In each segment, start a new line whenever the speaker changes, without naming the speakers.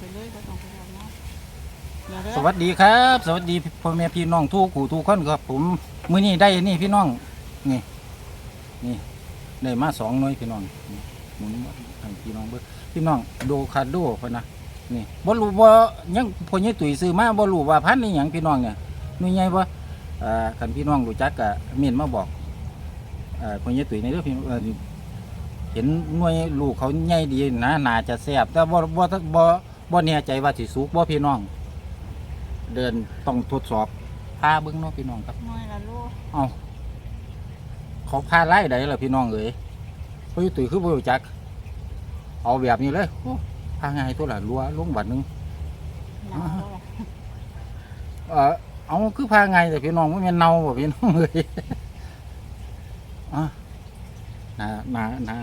ไปเลยก็ต้องไปเอาเนาะเดี๋ยวเด้อ
สวัสดีครับ สวัสดีพ่อแม่พี่น้องทุกผู้ทุกคนครับ ผมมื้อนี้ได้นี่พี่น้องนี่นี่ได้มาสองหน่วยพี่น้องนี่หมุนให้พี่น้องเบิ่งพี่น้องโดคาโดเพิ่นนะนี่บ่รู้ว่ายังพ่อใหญ่ตุ๋ยซื้อมาบ่รู้ว่าพันธุ์อีหยังพี่น้องเนี่ยหน่วยใหญ่บ่อ่าคันพี่น้องรู้จักก็เมียนมาบอกอ่าพ่อใหญ่ตุ๋ยในเด้อพี่เอ่อนี่เห็นหน่วยลูกเขาใหญ่ดีนะน่าจะแซ่บแต่บ่บ่บ่ บ่แน่ใจว่าสิสุกบ่พี่น้อง เดินต้องทดสอบพาเบิ้งเนาะพี่น้องครับ
น้อยละลูก
เอาเขาพาไล่ใดล่ะพี่น้องเอ๋ยพออยู่ตุ๋ยคือบ่รู้จัก เอาแบบนี้เลยโอ้พาง่ายตัวละรัวลงบัดหนึง
หนาวแล้วล่ะ
เออเอาคือพาง่ายแต่พี่น้องไม่แม่นเน่าบ่พี่น้องเอ้ยอะนะนะนะ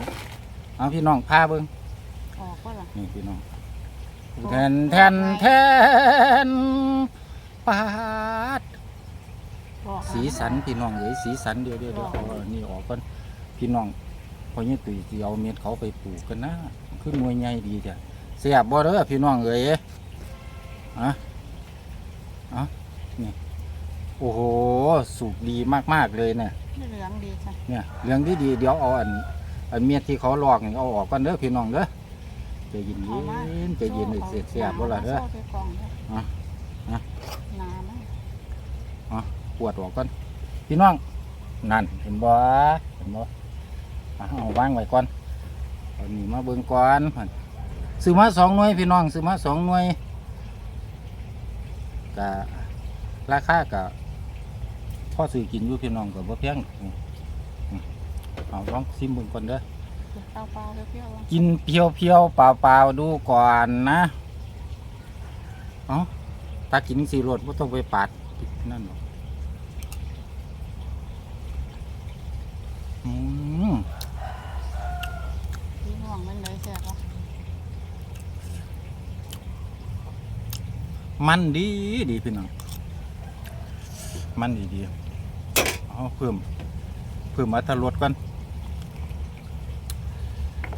เอาพี่น้องพาเบิ้ง
ออกก็ล่ะ
นี่พี่น้อง แทนแทนแทนปาด
บอก
สีสันพี่น้องเอ้ยสีสันเดียวเดียวเดียวเอาอันนี่ออกก่อนพี่น้องพอเนี่ยตุยที่เอาเม็ดเขาไปปลูกกันนะขึ้นมวยใหญ่ดีจ้ะเสียบบ่เด้อพี่น้องเอ้ยอะอะนี่โอ้โหสุกดีมากๆเลยเนี่ย
เหลืองดีค่ะ
เนี่ยเรื่องที่ดีเดี๋ยวเอาอันอันเม็ดที่เขาลอกนี่เอาออกกันเด้อพี่น้องเด้อ ใจะยิน
เอามา
ยินใจะยินเสียบเสียบบ่ล่ะเด้อ
โซ่ไปกล่องเด้อ
อะอะ
หนาไหม
ปวดออกก่อนพี่น้องนั่นเห็นบ่เห็นบ่อะเอาวางไว้ก่อนเอานี่มาเบิ่งก่อนหั่นซื้อมาสองหน่วยพี่น้องซื้อมาสองหน่วยกะราคากะพ่อซื้อกินอยู่พี่น้องก็บ่แพงอืมอืมเอาลองซิมเบิ่งก่อนเด้อ
เปล่าเปล่าๆเปรี้ยวๆว่ะ
กินเพียวๆเปล่าๆดูก่อนนะเอาตากินสีรสบ่ต้องไปปาดนั่นหรอกอืม
พี่ห่วงมันเลยแซ่บว่ะ
มันดีดีพี่น้องมันดีดีเอาเพิ่มเพิ่มอัตรสก่อน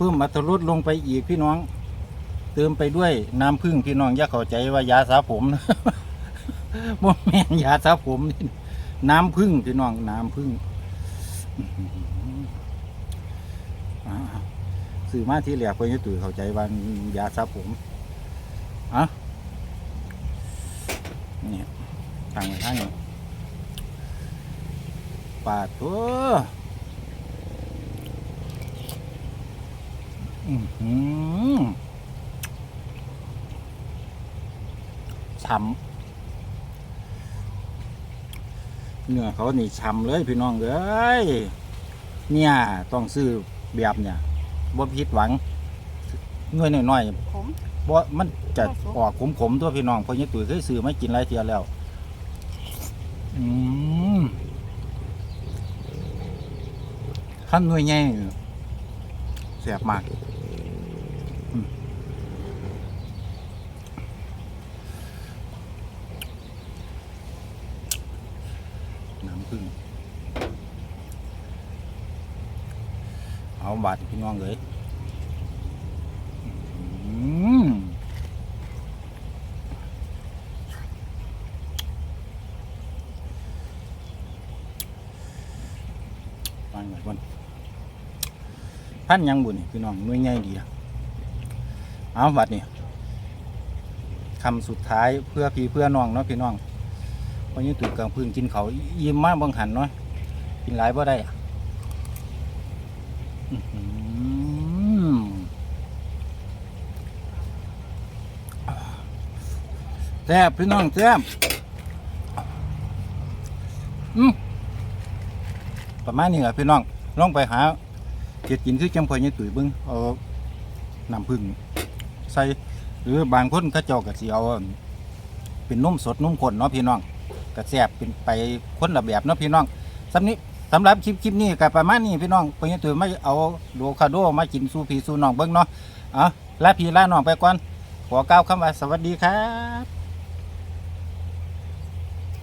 เพิ่มอัตรสลงไปอีกพี่น้อง เติมไปด้วยน้ำผึ้งพี่น้องอย่าเข้าใจว่ายาสระผมนะบ่แม่นยาสระผมนี่น้ำผึ้งพี่น้องน้ำผึ้งอ่าซื้อมาที่เหลียกไปนี่ตื่นเข้าใจว่ายาสระผมอะนี่ตั้งไว้ข้างนี้ปาดตัวอือหือ ช้ำเนื้อเขานี่ช้ำเลยพี่น้องเอ้ยเนี่ย ต้องซื้อแบบเนี่ยบ่ผิดหวังเงื่อนน้อยๆ
ขม
บ่มันจะออกขมๆตัวพี่น้องเพราะเนี่ยตุ๋ยเคยซื้อมากินหลายเทียแล้ว อืมขั้นหน่วยใหญ่นี่แซ่บมากอืมน้ำผึ้ง เอาบาดพี่น้องเลยอืมวางก่อนพันยังบุญนี่พี่น้องหน่ยใหญ่ดีอะเอาบัดนี่คำสุดท้ายเพื่อพี่เพื่อน้องเนาะพี่น้องเพราะนี้ตู่นกลางพื้นกินเขายิ้มมากบางหันเนาะกินหลายบ่ได้อะ แซ่บพี่น้องแซ่บอืมประมาณนี้แหละพี่น้องลองไปหาเก็ดกินคือจังพอยยี่ตุ๋ยบึ้งเอาน้ำผึ้งใส่หรือบางคนเขาเจ้าก็สิเอาเป็นนุ่มสดนุ่มข้นเนาะพี่น้องก็แซบเป็นไปคนละแบบเนาะพี่น้องสำนี้ สำหรับคลิปคลิปนี้กับประมาณนี้พี่น้องพอยยี่ตุ๋ยไม่เอาโดคาโดมากินสู่พี่สู่น้องเบิ้งเนาะเอาลาพี่ลาน้องไปก่อนขอกล่าวคำว่าสวัสดีครับ